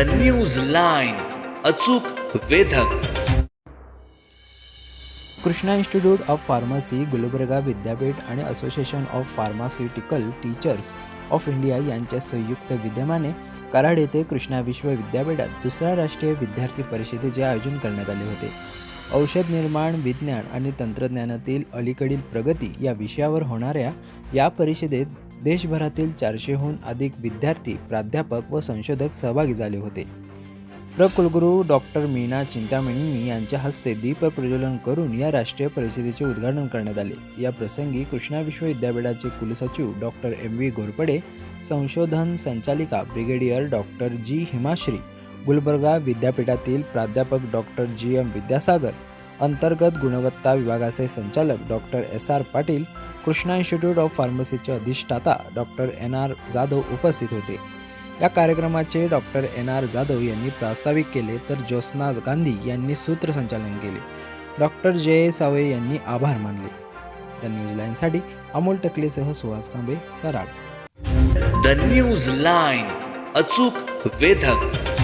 The news line अचूक वेधक. Krishna institute of pharmacy Gulbarga विद्यापीठ आणि association of pharmaceutical teachers of India यांच्या संयुक्त विद्यमाने कराड येथे कृष्णा विश्व विद्यापीठात दुसऱ्या राष्ट्रीय विद्यार्थी परिषदेचे आयोजन करण्यात आले होते. औषध निर्माण विज्ञान आणि तंत्रज्ञानातील अलीकडील प्रगती या विषयावर होणाऱ्या या परिषदेत देशभरातील चारशेहून अधिक विद्यार्थी प्राध्यापक व संशोधक सहभागी झाले होते. प्रकुलगुरू डॉक्टर मीना चिंतामणींनी यांच्या हस्ते दीप प्रज्वलन करून या राष्ट्रीय परिषदेचे उद्घाटन करण्यात आले. या प्रसंगी कृष्णा विश्वविद्यापीठाचे कुलसचिव डॉक्टर एम व्ही घोरपडे संशोधन संचालिका brigadier doctor G. Himashri Gulbarga विद्यापीठातील प्राध्यापक डॉक्टर जी. एम. विद्यासागर अंतर्गत गुणवत्ता विभागाचे संचालक doctor S. R. Patil Krishna institute of फार्मसीचे अधिष्ठाता डॉक्टर एन आर जाधव उपस्थित होते. या कार्यक्रमाचे डॉक्टर एन आर जाधव यांनी प्रास्ताविक केले तर ज्योत्स्ना गांधी यांनी सूत्रसंचालन केले. डॉक्टर जय सावे यांनी आभार मानले. द न्यूज लाईनसाठी Amol टकलेसह Suhas Kambe Karad. The news line अचूक वेधक.